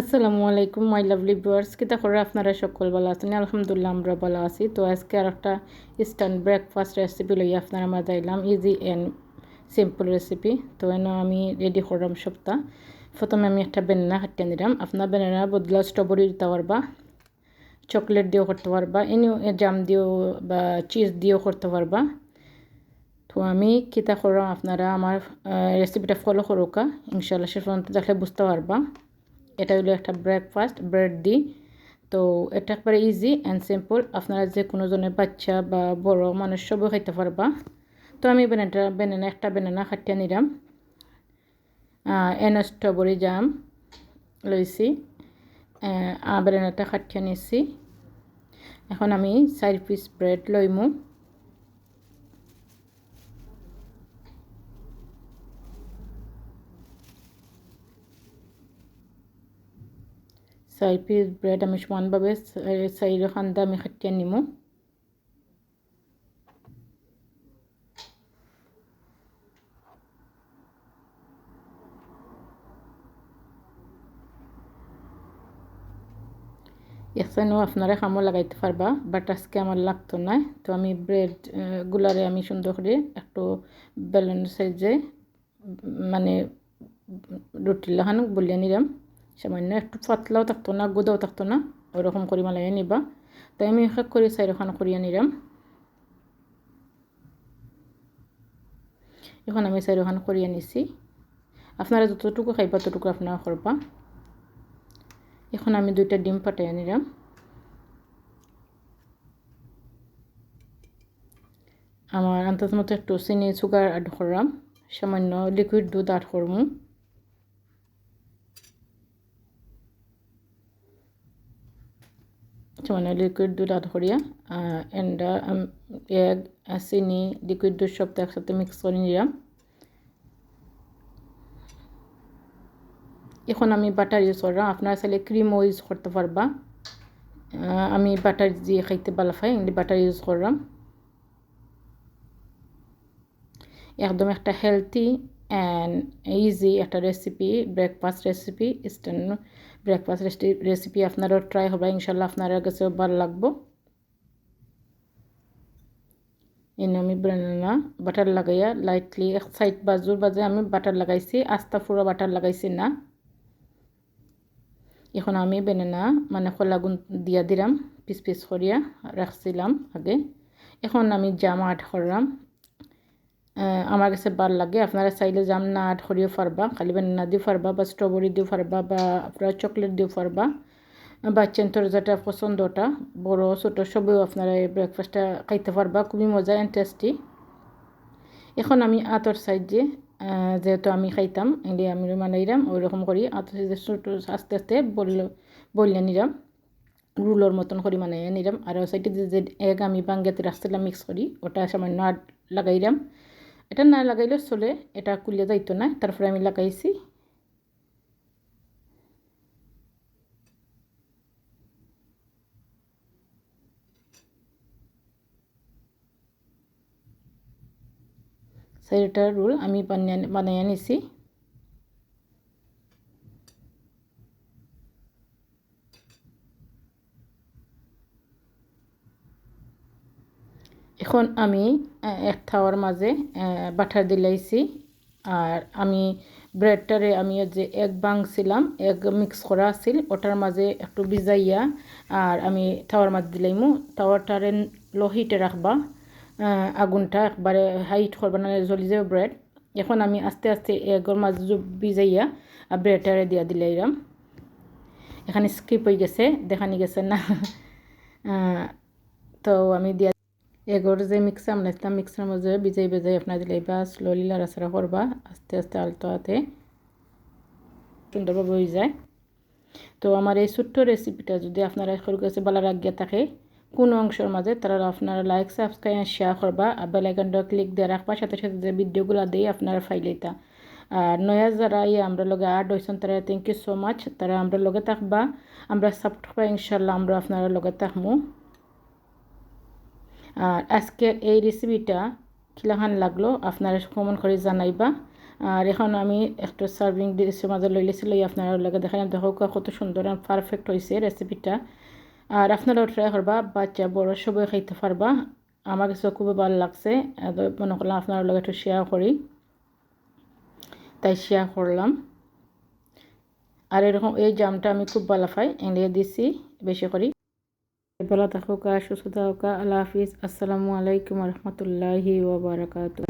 আসসালামু আলাইকুম my lovely viewers কিতা করে আপনারা সকল ভালো আছেন? আলহামদুলিল্লাহ আমরা ভালো আছি। তো আজকে আর একটা ইনস্ট্যান্ট ব্রেকফাস্ট রেসিপি লই আপনারা মাঝে আইলাম। ইজি অ্যান্ড সিম্পল রেসিপি তো এনে আমি রেডি করলাম সপ্তাহ। প্রথমে আমি একটা বেনানা কাটিয়ে নিলাম। আপনার বেনানা বদলা স্ট্রবেরি দিতে পারবা চকলেট দিয়েও করতে পারবা এনিও জাম দিয়েও বা চিজ দিয়েও করতে পারবা। তো আমি কিতা করলাম, আপনারা আমার রেসিপিটা ফলো করুকা ইনশাল্লাহ সে পর্যন্ত দেখলে বুঝতে পারবা। এটা হলো একটা ব্রেকফাস্ট ব্রেড দি তো এটা একবারে ইজি অ্যান্ড সিম্পল আপনারা যে কোনো জনের বাচ্চা বা বড় মানুষ সবও খাইতে পারবা। তো আমি বেনাটা বেনানা একটা বেনানা খাটিয়ে নিলাম। এন স্ট্রবেরি জাম লইছি। বেনানাটা খাটিয়ে নিছি। এখন আমি চার পিস ব্রেড লইমু। চাৰি পিচ ব্ৰেড আমি সমানভাৱে চাৰি খান্দা আমি খাটিয়াই নিমু এখানেও আপনারা খামো লাগাইতে পারবা বাট আজকে আমার লাগতো না তো আমি ব্রেড গুলারে আমি সুন্দর করে একটু বেলুন সাইজে মানে রুটি লাগানো বলিয়ে নিলাম সামান্য একটু পাতলাও থাকতো না গোদাও থাকতো না ওইরকম করে মালাই নিবা। তাই আমি এক করে চাইরখান করিয়া নিলাম। এখন আমি চাইরখান করিয়া নিছি। আপনারা যতটুকু খাইবা ততটুকু আপনারা করবা। এখন আমি দুইটা ডিম ফাটাই নিলাম। আমার আন্তত মতো একটু চিনি সুগার অ্যাড করলাম। সামান্য লিকুইড দুধ অ্যাড করব মানে লিকুইড দুধ আধ করিয়া এগ চিনি লিকুইড দুধ সব একসাথে মিক্স করে নিলাম। এখন আমি বাটার ইউজ করলাম। আপনারা চাইলে ক্রিমও ইউজ করতে পারবা। আমি বাটার দিয়ে খাইতে ভালো পাই বাটার ইউজ করলাম। একদম একটা হেলথি অ্যান্ড ইজি একটা recipe breakfast recipe stand breakfast recipe আপনারাও ট্রাই হবে, ইনশাল্লাহ আপনারা কাছেও ভালো লাগবো। এনে আমি ব্রেনা বাটার লাগাইয়া লাইটলি এক সাইড বাজুর বাজে আমি বাটার লাগাইছি, আস্তা পুরো বাটার লাগাইছি না। এখন আমি বেনানা মানে খোলাগুন দিয়া দিলাম, পিস পিস করিয়া রাখছিলাম আগে। এখন আমি জামা আট করলাম। আমার কাছে ভালো লাগে। আপনারা চাইলে জাম না আট করিও পারবা খালি বেনানা দিও পারবা বা স্ট্রবেরি দিও পারবা বা আপনারা চকলেট দিও পারবা বাচ্চান্তর যেটা পছন্দটা, বড়, ছোটো, সবেও আপনারা এই ব্রেকফাস্টটা খাইতে পারবা, খুবই মজা অ্যান্ড টেস্টি এখন আমি আতর সাইড যে যেহেতু আমি খাইতাম এলে আমি মানাইরাম ওই রকম করি আতর সাইজে ছোটো আস্তে আস্তে বলল বললে নিরাম রুলোর মতন করি মানে নিরাম আর সাইডে যে এগ আমি বাঙ্গাতে রাখছিলাম মিক্স করি ওটা সামান্য লাগাইরাম এটা না লাগাইলেও চলে, এটা কুলিয়ে যাইতো না, তারপরে আমি লাগাইছি। চাৰিটা ৰোল আমি বানাই আনিছি এখন আমি এক থাওয়ার মাঝে বাটার দিলাইছি আর আমি ব্রেডটারে আমি যে এগ বাংছিলাম এগ মিক্স করা আছিল, ওটার মাঝে একটু ভিজাইয়া, আর আমি থাওয়ার মাঝে দিলাইমু তাওয়াটারে লো হিটে রাখবা আগুনটা একবারে হাইট করবা না জ্বলি যাবে ব্রেড। এখন আমি আস্তে আস্তে এগর মাঝে ভিজাইয়া আর ব্রেডটারে দিয়া দিলাইলাম এখানে স্কিপ হয়ে গেছে দেখানি গেছে না। তো আমি দিয়া এগোর যে মিক্সার আমরা ইসলাম মিক্সার মধ্যে বিজাই বেজাই আপনার দিলে বা স্লোলি লাড়াচাড়া করবা, আস্তে আস্তে আলতো হাতে সুন্দরভাবে হয়ে যায়। তো আমার এই ছোট্ট রেসিপিটা যদি আপনারা সরু কাছে ভালো রাখিয়া থাকে, কোনো অংশের মাঝে তারা আপনারা লাইক সাবস্ক্রাইব শেয়ার করবা, আর বেলাইকনটা ক্লিক দিয়ে রাখবা, সাথে সাথে যে ভিডিওগুলো দিয়ে আপনারা ফাইলেতা আর নয়া যারা ইয়ে আমরা লগে আড হয়েছেন তারা থ্যাংক ইউ সো মাচ তারা আমরা লগে থাকবা, আমরা সাপোর্ট ইনশাল্লাহ আমরা আপনারা লগে থাকব আর আজকের এই রেসিপিটা খিলাখান লাগল, আপনারা কমন করে জানাইবা। আর এখন আমি একটা সার্ভিং ডিশের মাঝে লই আপনারা লাগে দেখালাম দেখো কত সুন্দর আর পারফেক্ট হয়েছে রেসিপিটা আর আপনারাও ট্রাই করবা, বাচ্চা, বড়, সবাই খাইতে পারবা। আমার কাছে খুবই ভালো লাগছে মনে করলাম আপনার লগে একটু শেয়ার করি। তাই শেয়ার করলাম। আর এরকম এই জামটা আমি খুব ভালো পাই, এনে দিছি, বেশি করি। ভালো থাকুক সুস্থ থাকুক আল্লাহ হাফিজ আসসালামু আলাইকুম রহমতুল্লাহি ওবরাকাতু